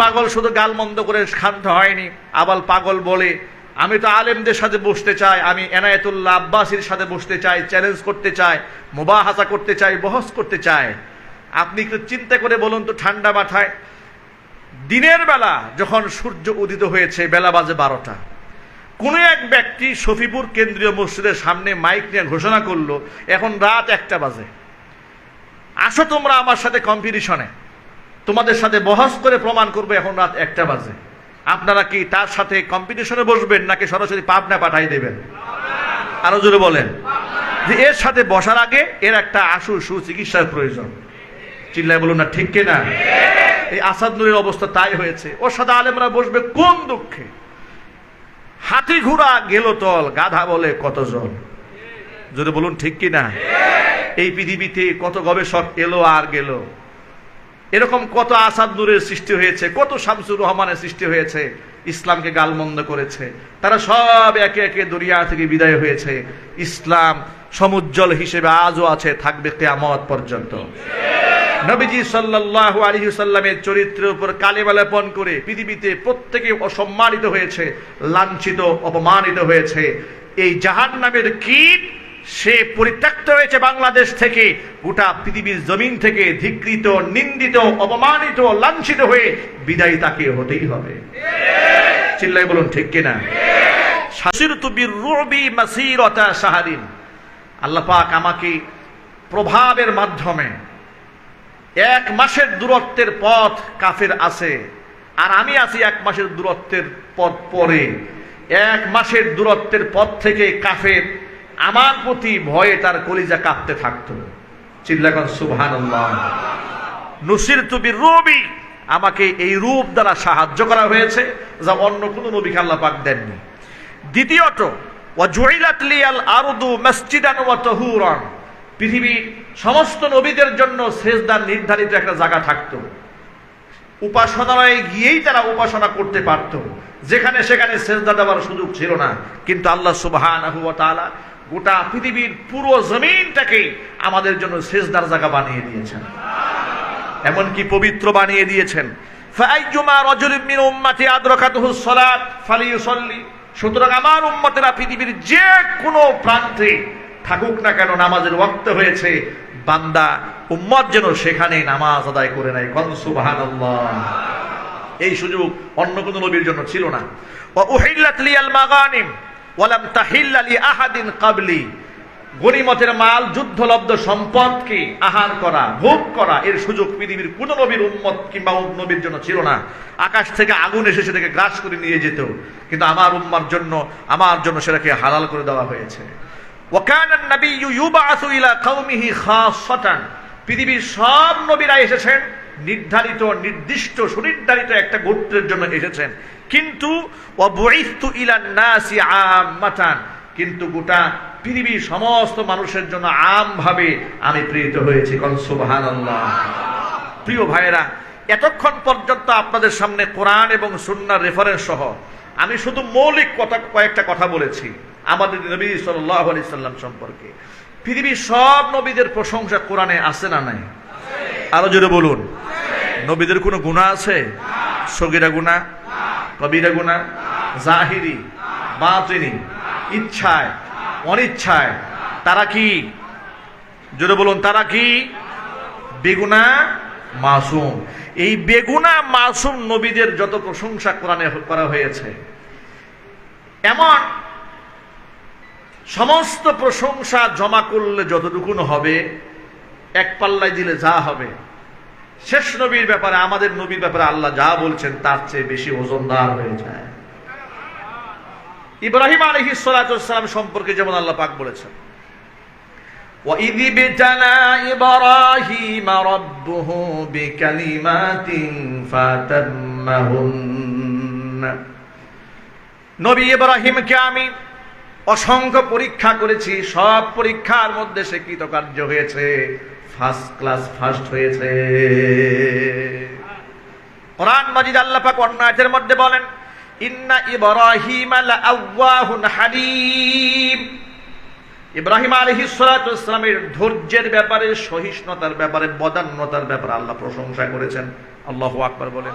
পাগল শুধু গাল মন্দ করে শান্ত হয়নি। আবাল পাগল বলে, আমি তো আলেমদের সাথে বসতে চাই, আমি এনায়েতুল্লাহ আব্বাসির সাথে বসতে চাই চ্যালেঞ্জ করতে চাই, মুবাহাসা করতে চাই, বহস করতে চাই। আপনি একটু চিন্তা করে বলুন তো ঠান্ডা মাথায়। দিনের বেলা যখন সূর্য উদিত হয়েছে, বেলা বাজে বারোটা। কোনো এক ব্যক্তি শফিপুর কেন্দ্রীয় মসজিদের সামনে মাইক নিয়ে ঘোষণা করল, এখন রাত একটা বাজে। আসো তোমরা আমার সাথে কম্পিটিশনে তোমাদের সাথে বহস করে প্রমাণ করবে এখন রাত একটা বাজে। আপনারা কি তার সাথে কম্পিটিশনে বসবেন নাকি সরাসরি পাবনা পাঠাই দেবেন? আরও জোরে বলেন। যে এর সাথে বসার আগে এর একটা আশু সুচিকিৎসার প্রয়োজন। চিল্লায় বলুন না, ঠিক কিনা? এই আসাদ নুরের অবস্থা তাই হয়েছে। ওর সাথে আলেমরা বসবে কোন দুঃখে? হাতি ঘোড়া গেল তল, গাধা বলে কত জল যদি বলুন, ঠিক কি না এই পৃথিবীতে কত গবেষক এলো আর গেল? এরকম কত আসাদ নূরের সৃষ্টি হয়েছে, কত শামসুর রহমানের সৃষ্টি হয়েছে, ইসলামকে গালমন্দ করেছে। তারা সব একে একে দুনিয়া থেকে বিদায় হয়েছে। ইসলাম সমুজ্জ্বল হিসেবে আজও আছে, থাকবে কেয়ামত পর্যন্ত। নবীজি সাল্লাল্লাহু আলাইহি সাল্লামের চরিত্রের উপর কালেমা লেপন করে পৃথিবীতে প্রত্যেকে অসম্মানিত হয়েছে, লাঞ্ছিত, অপমানিত হয়েছে। এই জাহান নামের কীট সে পরিত্যক্ত হয়েছে বাংলাদেশ থেকে। গোটা পৃথিবীর জমিন থেকে ধিকৃত, নিন্দিত, অপমানিত, লাঞ্ছিত হয়ে বিদায় তাকে হতেই হবে। চিল্লাই বলুন, ঠিক কিনা? সাহারিন আল্লাহ পাক আমাকে প্রভাবের মাধ্যমে এক মাসের দূরত্বের পথ কাফের আছে, আর আমি আছি এক মাসের দূরত্বের পথ পরে। এক মাসের দূরত্বের পথ থেকে কাফের আমার প্রতি ভয়ে তার কলিজা কাঁপতে থাকতো। চিল্লাগন সুবহান নুসির তুবির রবি আমাকে এই রূপ দ্বারা সাহায্য করা হয়েছে যা অন্য কোনো নবীকে আল্লাহ পাক দেননি। দ্বিতীয়ত পৃথিবীর সমস্ত নবীদের জন্য সেজদার নির্ধারিত একটা জায়গা থাকতো। উপাসনালয়ে গিয়েই তারা উপাসনা করতে পারত। যেখানে সেখানে সেজদা দেওয়ার সুযোগ ছিল না। কিন্তু আল্লাহ তাআলা গোটা পৃথিবীর পুরো জমিনটাকে আমাদের জন্য সেজদার জায়গা বানিয়ে দিয়েছেন। এমনকি পবিত্র বানিয়ে দিয়েছেন। সুতরাং আমার উম্মতেরা পৃথিবীর প্রান্তে থাকুক না কেন নামাজের হয়েছে, বান্দা যেন নামাজ আদায় করে নেয়। এই সুযোগ অন্য কোন নবীর জন্য ছিল না। লিয়াল মাগানিম। ওয়ালাম তাহিল্লা লি আহাদিন ক্বাবলি গনিমতের মাল, যুদ্ধলব্ধ সম্পদকে আহার করা, ভোগ করা, এর সুযোগ পৃথিবীর কোন নবীর উম্মত কিংবা নবীর জন্য ছিল না। আকাশ থেকে আগুন এসে সেটাকে গ্রাস করে নিয়ে যেত। কিন্তু আমার উম্মার জন্য, আমার জন্য সেটাকে হালাল করে দেওয়া হয়েছে। ওয়াকান নবী ইউবাসু ইলা কওমিহি খাসসাতান। পৃথিবীর সব নবীরা এসেছেন, নির্ধারিত, নির্দিষ্ট, সুনির্ধারিত একটা গোত্রের জন্য এসেছেন। কিন্তু কিন্তু গোটা পৃথিবীর সমস্ত মানুষের জন্য আমভাবে আমি প্রেরিত হয়েছি। প্রিয় ভাইয়েরা, এতক্ষণ পর্যন্ত আপনাদের সামনে কোরআন এবং সুন্নার রেফারেন্স সহ আমি শুধু মৌলিক কথা, কয়েকটা কথা বলেছি আমাদের নবী সাল্লাহ আলি সাল্লাম সম্পর্কে। পৃথিবীর সব নবীদের প্রশংসা কোরআনে আছে না নাই? আরও জোরে বলুন। নবীদের কোনো গুণা আছে? সগিরা গুণা কবিরা গুণা, জাহিরি, বাতিনি, ইচ্ছায়, অনিচ্ছায়, তারা কি? জোরে বলুন, তারা কি? বেগুনা, মাসুম। এই বেগুনা, মাসুম নবীদের যত প্রশংসা কোরআনে করা হয়েছে, এমন সমস্ত প্রশংসা জমা করলে যতটুকুন হবে, এক পাল্লায় দিলে যা হবে শেষ নবীর ব্যাপারে আমাদের নবীর ব্যাপারে আল্লাহ যা বলছেন তার চেয়ে বেশি ওজনদার হয়ে যায় ইব্রাহিম আলহি সালাম সম্পর্কে যেমন আল্লাহ পাক বলেছেন وَإِذِ ابْتَلَى إِبْرَاهِيمَ رَبُّهُ بِكَلِمَاتٍ فَأَتَمَّهُنَّ নবী ইব্রাহিমকে আমি অসংখ্য পরীক্ষা করেছি সব পরীক্ষার মধ্যে সে কৃতকার্য হয়েছে ফার্স্ট ক্লাস ফার্স্ট হয়েছে। কোরআন মাজিদ আল্লাহ পাক অন্য মধ্যে বলেন, ইন্না ইব্রাহিম লাআওয়াহুন হালিম। ইব্রাহিম আলাইহিস ইসলামের ধৈর্যের ব্যাপারে, সহিষ্ণুতার ব্যাপারে, বদান্যতার ব্যাপারে আল্লাহ প্রশংসা করেছেন। আল্লাহু আকবার বলেন।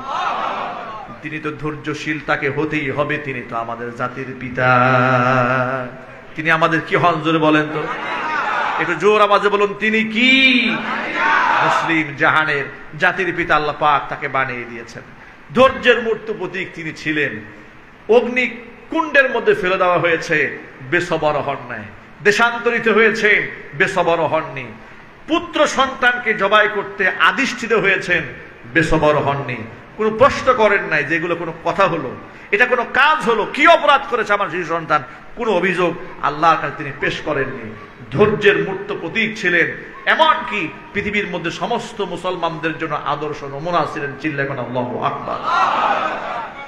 তিনি তো ধৈর্যশীল, তাকে হতেই হবে, তিনি তো আমাদের জাতির পিতা। তিনি আমাদের কি হন জোরে বলেন তো? একটু জোর আওয়াজে বলুন, তিনি কি? মুসলিম জাহানের জাতির পিতা আল্লাহ পাক তাকে বানিয়ে দিয়েছেন। ধৈর্যের মূর্ত প্রতীক তিনি ছিলেন। অগ্নি কুণ্ডের মধ্যে ফেলে দেওয়া হয়েছে, বেসবর হন নাই দেশান্তরিত হয়েছে, বেসবর হননি। পুত্র সন্তানকে জবাই করতে আদিষ্ঠিত হয়েছেন, বেসবর হননি। কোনো প্রশ্ন করেন নাই, যেগুলো কোনো কথা হলো। এটা কোনো কাজ হলো, কি অপরাধ করেছে আমার শিশু সন্তান? কোনো অভিযোগ আল্লাহর কাছে তিনি পেশ করেননি। ধৈর্যের মূর্ত প্রতীক ছিলেন। এমনকি পৃথিবীর মধ্যে সমস্ত মুসলমানদের জন্য আদর্শ নমুনা ছিলেন চিল্লাখন আল্লাহ আকবার।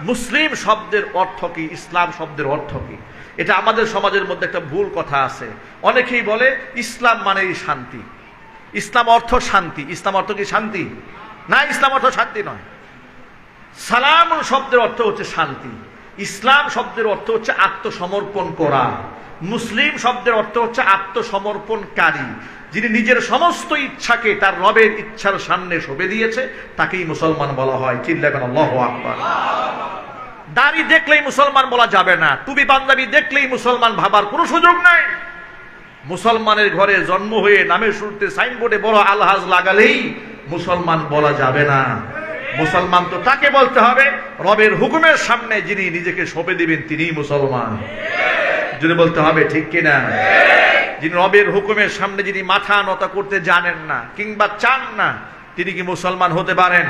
মুসলিম শব্দের অর্থ কি? ইসলাম শব্দের অর্থ কি? এটা আমাদের সমাজের মধ্যে একটা ভুল কথা আছে। অনেকেই বলে, ইসলাম মানেই শান্তি। ইসলাম অর্থ শান্তি। ইসলাম অর্থ কি শান্তি? না, ইসলাম অর্থ শান্তি নয়। সালাম শব্দের অর্থ হচ্ছে শান্তি। ইসলাম শব্দের অর্থ হচ্ছে আত্মসমর্পণ করা। মুসলিম শব্দের অর্থ হচ্ছে আত্মসমর্পণকারী। যিনি নিজের সমস্ত ইচ্ছাকে তার রবের ইচ্ছার সামনে শোভে দিয়েছে, তাকেই মুসলমান বলা হয়। চিল্লাবেন আল্লাহ আকবার। দাড়ি দেখলেই মুসলমান বলা যাবে না। টুপি পাঞ্জাবি দেখলেই মুসলমান ভাবার কোনো সুযোগ নাই। মুসলমানের ঘরে জন্ম হয়ে নামের শুরুতে সাইনবোর্ডে বড় আলহাজ লাগালেই মুসলমান বলা যাবে না। মুসলমান তো তাকে বলতে হবে, রবের হুকুমের সামনে যিনি নিজেকে সঁপে দিবেন, তিনিই মুসলমান। যদি বলতে হবে, ঠিক কিনা? যিনি রবের হুকুমের সামনে যিনি মাথা নত করতে জানেন না, কিংবা চান না, তিনি কি মুসলমান হতে পারেন?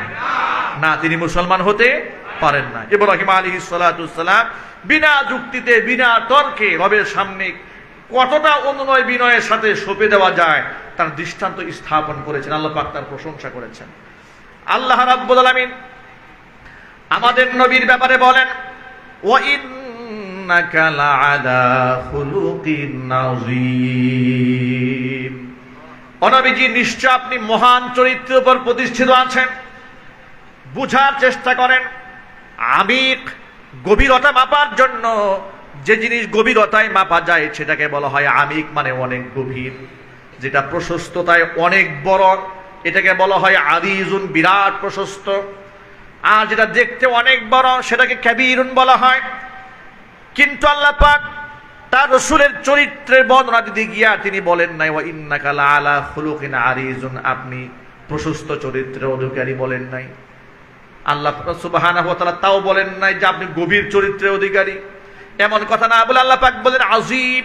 না, তিনি মুসলমান হতে পারেন না। ইব্রাহিম আলী সালাম বিনা যুক্তিতে, বিনা তর্কে রবের সামনে কতটা অনুনয় বিনয়ের সাথে সঁপে দেওয়া যায়, তার দৃষ্টান্ত স্থাপন করেছেন, আল্লাহ পাক তার প্রশংসা করেছেন। আল্লাহ রাব্বুল আলামিন আমাদের নবীর ব্যাপারে বলেন, ওয়া ইন্নাকা লাআলা খুলুকিন নাযীম অনবীজি নিশ্চয় আপনি মহান চরিত্রের উপর প্রতিষ্ঠিত আছেন, বুঝার চেষ্টা করেন, আমিক গভীরতা মাপার জন্য যে জিনিস গভীরতায় মাপা যায় সেটাকে বলা হয় আমিক মানে অনেক গভীর, যেটা প্রশস্ততায় অনেক বড় এটাকে বলা হয় আদিজুন বিরাট প্রশস্ত। আর যেটা দেখতে অনেক বড়, সেটাকে ক্যাবিরুন বলা হয়। কিন্তু আল্লাহ পাক তার রসুলের চরিত্রের বর্ণনা দিতে গিয়া তিনি বলেন নাই, ওয়া ইন্নাকা আলা খুলুকিন আরিজুন। আপনি প্রশস্ত চরিত্রের অধিকারী বলেন নাই। আল্লাহ সুবহানাহু ওয়া তাও বলেন নাই যে আপনি গভীর চরিত্রের অধিকারী। এমন কথা না বলে আল্লাহ পাক বলেন আজিম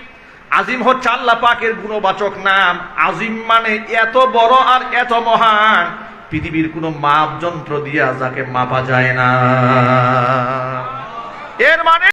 আজিম হচ্ছে আল্লাহ পাকের গুণবাচক নাম। আজিম মানে এত বড় আর এত মহান, পৃথিবীর কোনো মাপ যন্ত্র দিয়া যাকে মাপা যায় না। এর মানে